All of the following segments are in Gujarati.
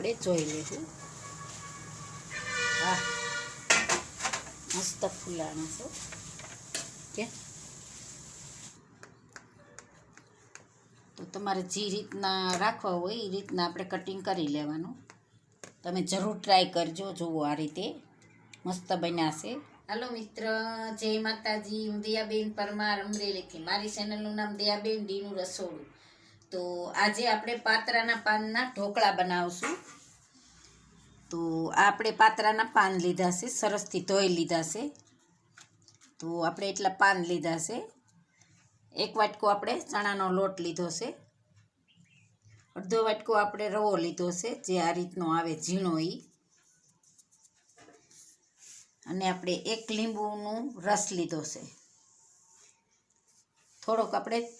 આપણે જોઈ લેવું. વાહ. મસ્ત ફૂલાણા છે. કે તો તમારે જે રીતના રાખવા હોય એ રીતના આપણે કટિંગ કરી લેવાનું. તમે જરૂર ટ્રાય કરજો, જુઓ આ રીતે. મસ્ત બન્યાશે હાલો મિત્ર, જય માતાજી. હું દયાબેન પરમાર અમરેલીથી. મારી ચેનલનું નામ દયાબેન ડીનું રસોડું. તો આજે આપણે પાત્રાના પાનના ઢોકળા બનાવશું. તો આપણે પાત્રાના પાન લીધા છે સરસથી ધોઈ લીધા છે. તો આપણે એટલા પાન લીધા છે. એક વાટકો આપણે ચણાનો લોટ લીધો છે. અડધો વાટકો આપણે રવો લીધો છે, જે આ રીતનો આવે ઝીણો એ અને આપણે એક લીંબુનું રસ લીધો છે. થોડોક આપણે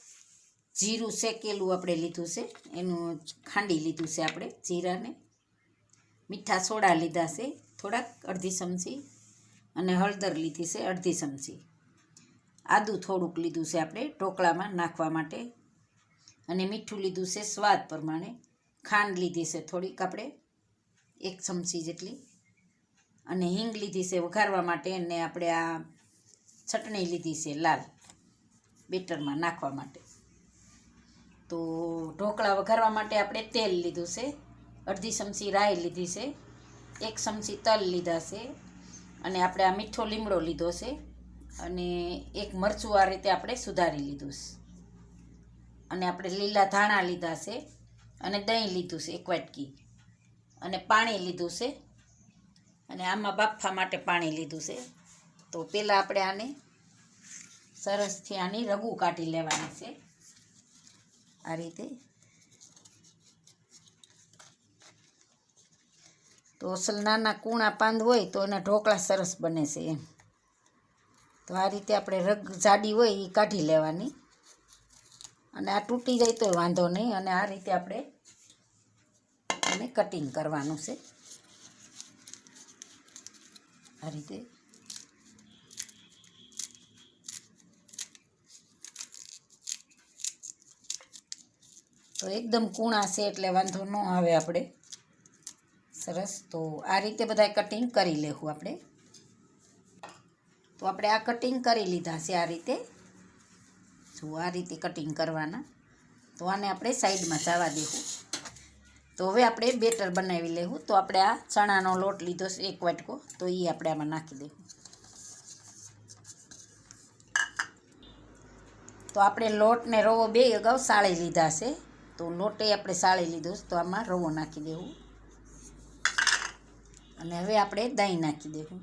જીરું શેકેલું આપણે લીધું છે. એનું ખાંડી લીધું છે આપણે જીરાને. મીઠા સોડા લીધા છે. થોડાક અડધી ચમચી અને હળદર લીધી છે અડધી ચમચી. આદું થોડુંક લીધું છે આપણે ઢોકળામાં નાખવા માટે. અને મીઠું લીધું છે સ્વાદ પ્રમાણે. ખાંડ લીધી છે થોડીક આપણે, એક ચમચી જેટલી. અને હિંગ લીધી છે વઘારવા માટે અને આપણે આ ચટણી લીધી છે લાલ બેટરમાં નાખવા માટે. તો ઢોકળા વઘારવા માટે આપણે તેલ લીધું છે. અડધી ચમચી રાઈ લીધી છે. એક ચમચી તલ લીધા છે. અને આપણે આ મીઠો લીમડો લીધો છે. અને એક મરચું આ રીતે આપણે સુધારી લીધું છે. અને આપણે લીલા ધાણા લીધા છે. અને દહીં લીધું છે એક વાટકી. અને પાણી લીધું છે. અને આમાં બાફવા માટે પાણી લીધું છે. તો પહેલાં આપણે આને સરસથી આની રગું કાઢી લેવાની છે. આ રીતે. તો નાના કૂણા પાંદ હોય તો એના ઢોકળા સરસ બને છે એમ. તો આ રીતે આપણે રગ જાડી હોય એ કાઢી લેવાની. અને આ તૂટી જાય તો વાંધો નહીં, અને આ રીતે આપણે એને કટિંગ કરવાનું છે. આ રીતે તો એકદમ કૂણા છે એટલે વાંધો ન આવે આપણે. સરસ. તો આ રીતે બધા કટિંગ કરી લેવું આપણે. તો આપણે આ કટિંગ કરી લીધા છે આ રીતે. જો આ રીતે કટિંગ કરવાના. તો આને આપણે સાઈડમાં જવા દેવું તો હવે આપણે બેટર બનાવી લેવું તો આપણે આ ચણાનો લોટ લીધો છે, એક વાટકો. તો એ આપણે આમાં નાખી દેવું તો આપણે લોટને રવો બે અગાઉ સાળી લીધા છે. તો લોટે આપણે સાળી લીધો છે, તો આમાં રવો નાખી દેવું. અને હવે આપણે દહીં નાખી દેવું.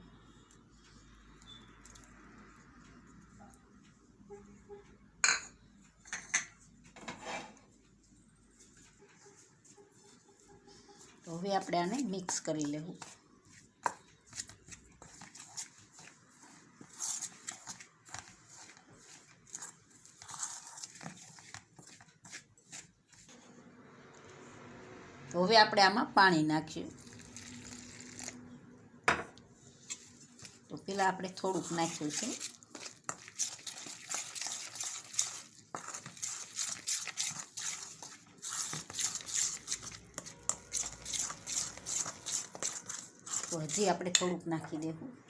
તો હવે આપણે આને મિક્સ કરી લેવું. હવે આપણે આમાં પાણી નાખ્યું તો પેલા આપણે થોડુંક નાખ્યું છે. તો હજી આપણે થોડુંક નાખી દેવું.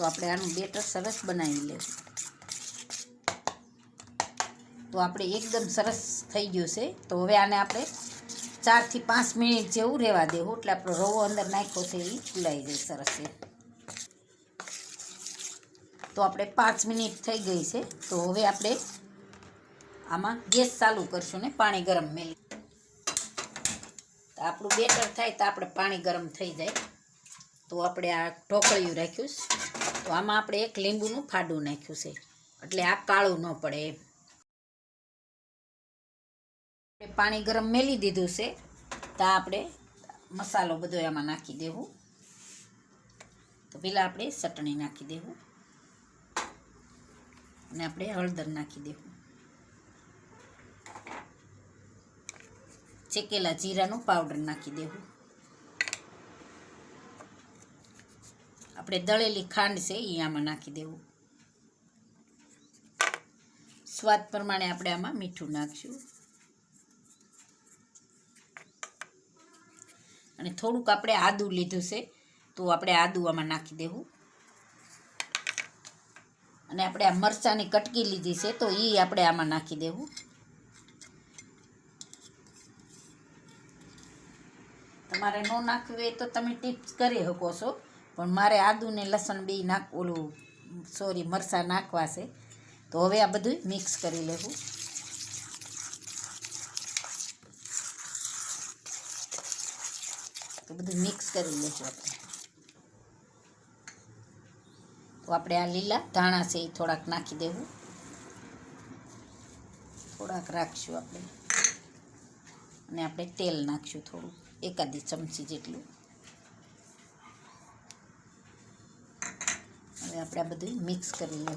તો આપણે આનું બેટર સરસ બનાવી લઈશું તો આપણે એકદમ સરસ થઈ ગયું છે. તો હવે આને આપણે ચારથી પાંચ મિનિટ જેવું રહેવા દેવું. એટલે આપણો રવો અંદર નાખ્યો છે એ ફૂલાઈ જાય સરસ તો આપણે પાંચ મિનિટ થઈ ગઈ છે. તો હવે આપણે આમાં ગેસ ચાલુ કરશું ને પાણી ગરમ મેલી. આપણું બેટર થાય તો આપણે પાણી ગરમ થઈ જાય. તો આપણે આ ઢોકળિયું રાખ્યું છે. તો આમાં આપણે એક લીંબુનું ફાડું નાખ્યું છે. એટલે આ કાળું ન પડે એમ. પાણી ગરમ મેલી દીધું છે. તો આપણે મસાલો બધો એમાં નાખી દેવું. તો પહેલાં આપણે ચટણી નાખી દેવું. અને આપણે હળદર નાખી દેવું. ચેકેલા જીરાનું પાવડર નાખી દેવું. આપણે દળેલી ખાંડ છે એ આમાં નાખી દેવું. સ્વાદ પ્રમાણે આપણે આમાં મીઠું નાખશું. અને થોડુંક આપણે આદું લીધું છે, તો આપણે આદું આમાં નાખી દેવું. અને આપણે આ મરચાંની કટકી લીધી છે, તો એ આપણે આમાં નાખી દેવું. તમારે ન નાખવી હોય તો તમે ટિપ્સ કરી શકો છો. પણ મારે આદુ ને લસણ બે નાખ, ઓલું, સોરી, મરચાં નાખવા છે. તો હવે આ બધું મિક્સ કરી લેવું. તો બધું મિક્સ કરી લેશું આપણે. તો આપણે આ લીલા ધાણા છે એ થોડાક નાખી દેવું. થોડાક રાખશું આપણે. અને આપણે તેલ નાખશું થોડું, એકાદી ચમચી જેટલું. હવે આપણે આ બધું મિક્સ કરી લઈએ.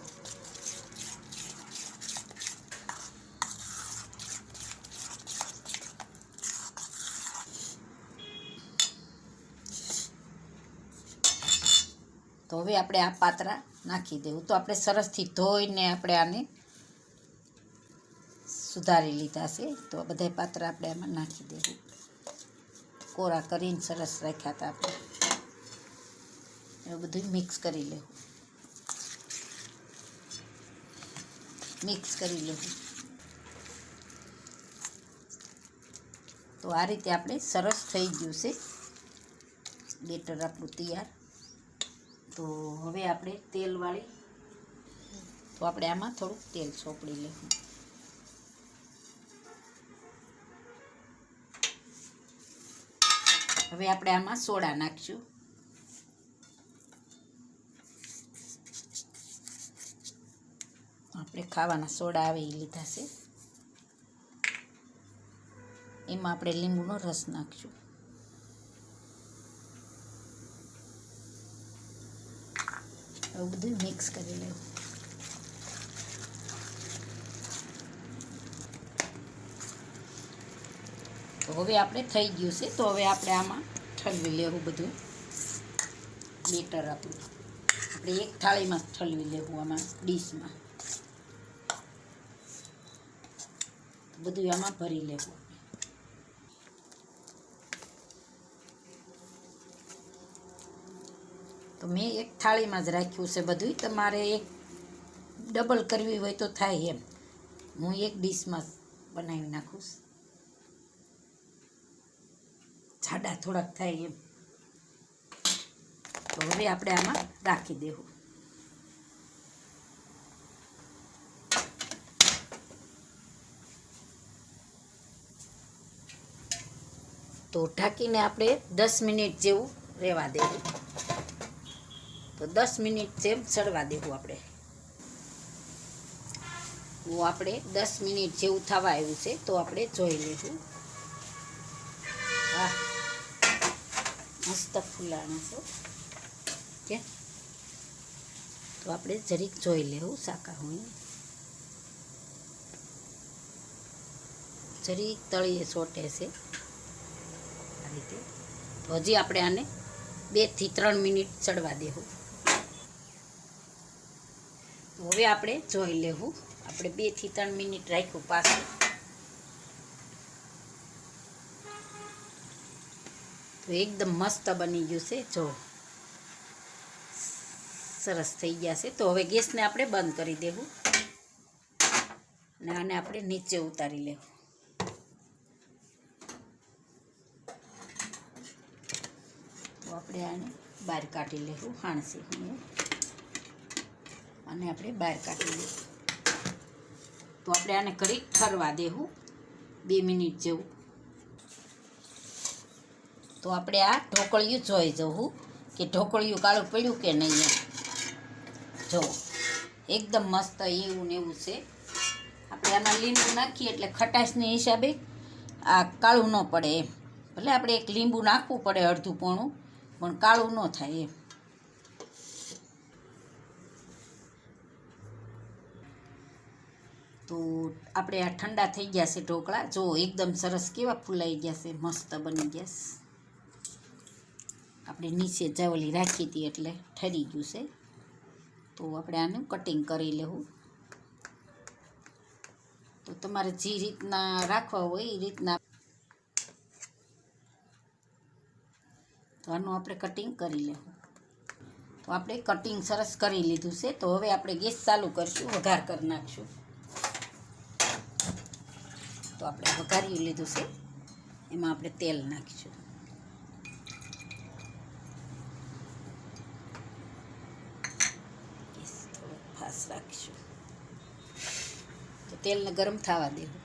તો હવે આપણે આ પાત્રા નાખી દેવું. તો આપણે સરસથી ધોઈને આપણે આને સુધારી લીધા છે. તો બધા પાત્રા આપણે આમાં નાખી દેવું. કોરા કરીને સરસ રાખ્યા હતા આપણે. એવું બધું મિક્સ કરી લેવું. મિક્સ કરી લઉં. તો આ રીતે આપણે સરસ થઈ ગયું છે. બેટર આપણું તૈયાર. તો હવે આપણે તેલવાળી તો આપણે આમાં થોડુંક તેલ ચોપડી લઈશું. હવે આપણે આમાં સોડા નાખશું આપણે ખાવાના સોડા આવે એ લીધા છે. એમાં આપણે લીંબુનો રસ નાખશું. એવું બધું મિક્સ કરી લેવું. તો હવે આપણે થઈ ગયું છે, તો હવે આપણે આમાં ઠલવી લેવું બધું. બેટર આપણું. આપણે એક થાળીમાં ઠલવી લેવું આમાં ડીશમાં. બધું આમાં ભરી લેવું તો મેં એક થાળીમાં જ રાખ્યું છે બધું તમારે એક ડબલ કરવી હોય તો થાય એમ. હું એક ડીશમાં બનાવી નાખું. જાડા થોડાક થાય એમ. તો હવે આપણે આમાં રાખી દેવું. તો ઢાંકીને આપણે દસ મિનિટ જેવું રહેવા દેવું. તો દસ મિનિટ જેમ ચડવા દેવું આપણે. તો આપણે દસ મિનિટ જેવું થવા આવ્યું છે, તો આપણે જોઈ લેવું વાહ, મસ્ત ફૂલાણા છો કે તો આપણે જરીક જોઈ લેવું, શાકા હોય જરીક તળીએ ચોટે છે. તો હજી આપણે આને બેથી ત્રણ મિનિટ ચડવા દેવું. હવે આપણે જોઈ લેવું. આપણે બેથી ત્રણ મિનિટ રાખ્યું પાછું. તો એકદમ મસ્ત બની ગયું છે. જો, સરસ થઈ ગયા છે. તો હવે ગેસને આપણે બંધ કરી દેવું. અને આને આપણે નીચે ઉતારી લેવું તો આપણે આને બહાર કાઢી લેવું હાણસી અને આપણે બહાર કાઢી લઈશું તો આપણે આને ઘડીક ઠરવા દેવું, બે મિનિટ જેવું. તો આપણે આ ઢોકળિયું જોઈ જવું કે ઢોકળિયું કાળું પડ્યું કે નહીં જો, એકદમ મસ્ત એવું ને એવું છે. આપણે આમાં લીંબુ નાખીએ એટલે ખટાશની હિસાબે આ કાળું ન પડે એમ. ભલે આપણે એક લીંબુ નાખવું પડે અડધું પોણું પણ કાળું ન થાય એમ. તો આપણે આ ઠંડા થઈ ગયા છે ઢોકળા. જો એકદમ સરસ કેવા ફૂલાઈ ગયા છે, મસ્ત બની ગયા છે. આપણે નીચે જાવલી રાખી હતી એટલે ઠરી ગયું છે. તો આપણે આનું કટિંગ કરી લેવું. તો તમારે જે રીતના રાખવા હોય એ રીતના તો આનું આપણે કટિંગ કરી લેવું. તો આપણે કટિંગ સરસ કરી લીધું છે. તો હવે આપણે ગેસ ચાલુ કરશું, વઘાર કરી નાખશું. તો આપણે વઘારી લીધું છે. એમાં આપણે તેલ નાખીશું. ગેસ થોડો ફાસ્ટ રાખીશું. તો તેલને ગરમ થવા દેવું.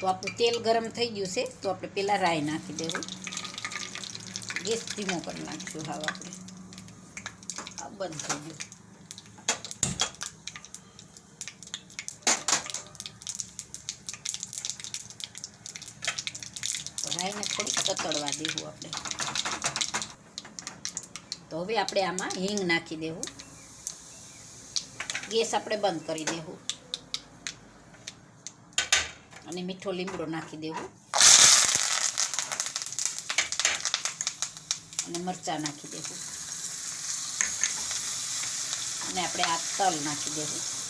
તો આપણું તેલ ગરમ થઈ ગયું છે, તો આપણે પહેલાં રાઈ નાખી દેવું. ગેસ ધીમો કરી નાખીશું હવે આપણે. આ બંધ થઈ ગયું. તો રાઈને થોડીક કતળવા દેવું આપણે. તો હવે આપણે આમાં હિંગ નાખી દેવું. ગેસ આપણે બંધ કરી દેવું. અને મીઠો લીમડો નાખી દેવું. અને મરચાં નાખી દઈશું અને આપણે આ તલ નાખી દઈશું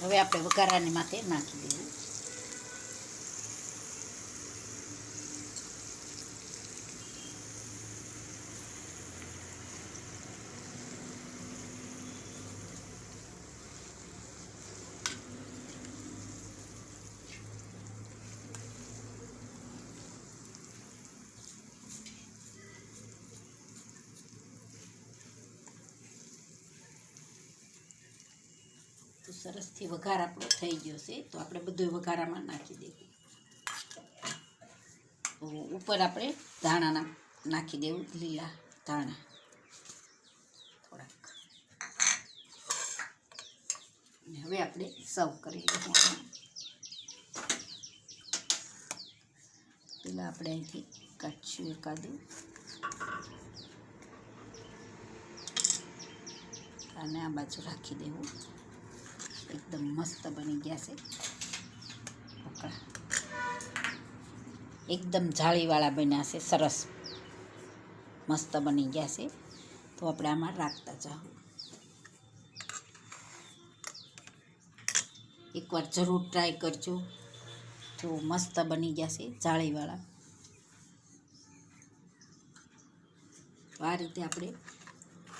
હવે આપણે વઘારાની માથે નાખી દેવું તો સરસથી વઘાર આપણો થઈ ગયો છે, તો આપણે બધું વઘારામાં નાખી દેવું. ઉપર આપણે ધાણાના નાખી દેવું, લીલા ધાણા. થોડાક. હવે આપણે સર્વ કરી લઈશું પેલા આપણે અહીંથી કાચું એકાદું અને આ બાજુ રાખી દેવું. એકદમ મસ્ત બની ગયા છે. એકદમ જાળીવાળા બન્યા છે, સરસ. મસ્ત બની ગયા છે. તો આપણે આમાં રાખતા જાઓ. એકવાર જરૂર ટ્રાય કરજો. જો મસ્ત બની ગયા છે, જાળીવાળા. તો આ રીતે આપણે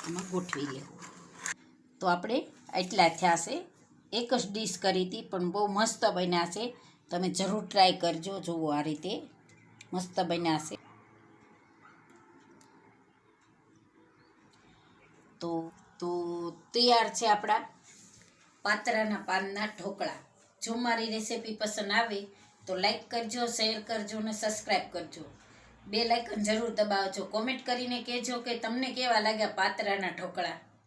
આમાં ગોઠવી લેવું. તો આપણે એટલા થયા છે. એક જ ડીશ કરી હતી, પણ બહુ મસ્ત બન્યા છે. તમે જરૂર ટ્રાય કરજો જુઓ આ રીતે. મસ્ત બન્યા છે. તો તો તૈયાર છે આપણા પાતરાના પાનના ઢોકળા. જો મારી રેસીપી પસંદ આવે, તો લાઈક કરજો શેર કરજો અને સબસ્ક્રાઈબ કરજો. બે લાઇકન જરૂર દબાવજો. કોમેન્ટ કરીને કહેજો કે તમને કેવા લાગ્યા પાતરાના ઢોકળા.